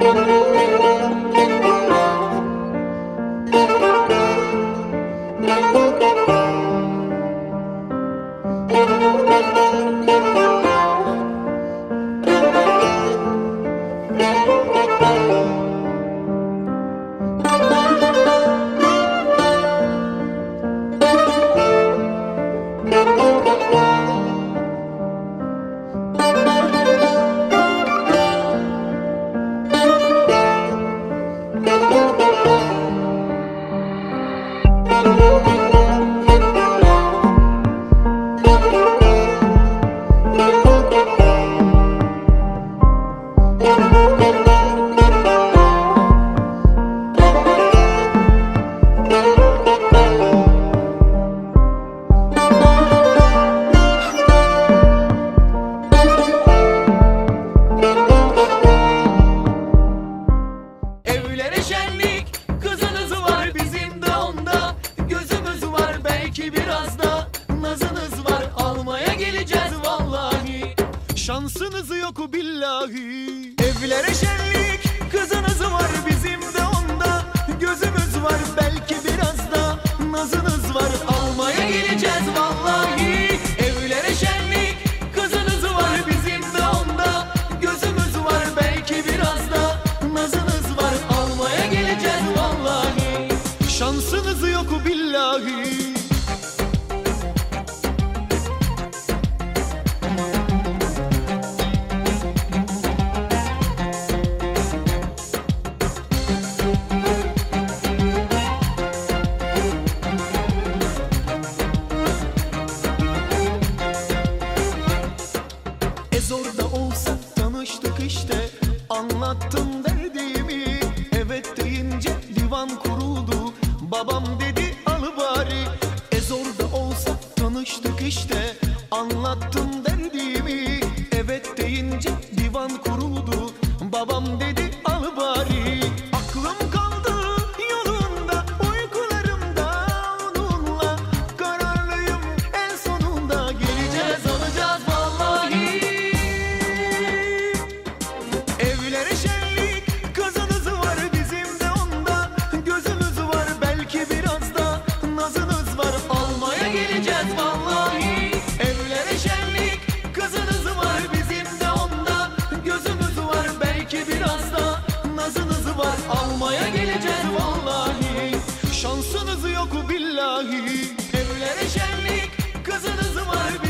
Evlere Şansınız yok billahi. Evlere şenlik Kızınız var bizim de onda. Gözümüz var belki biraz da Nazınız var. Almaya geleceğiz vallahi. Evlere şenlik Kızınız var bizim de onda. Gözümüz var belki biraz da Nazınız var. Almaya geleceğiz vallahi. Şansınız yok billahi E zor da olsa tanıştık işte. Anlattım derdimi Evet deyince divan kuruldu. Babam dedi al bari. E zor da olsa tanıştık işte. Anlattım derdimi Evet deyince divan kuruldu. Babam dedi al bari belki biraz da nazınızı var. Almaya geleceğiz vallahi. Şansınızı yok billahi. Evlere şenlik kızınızı var. bir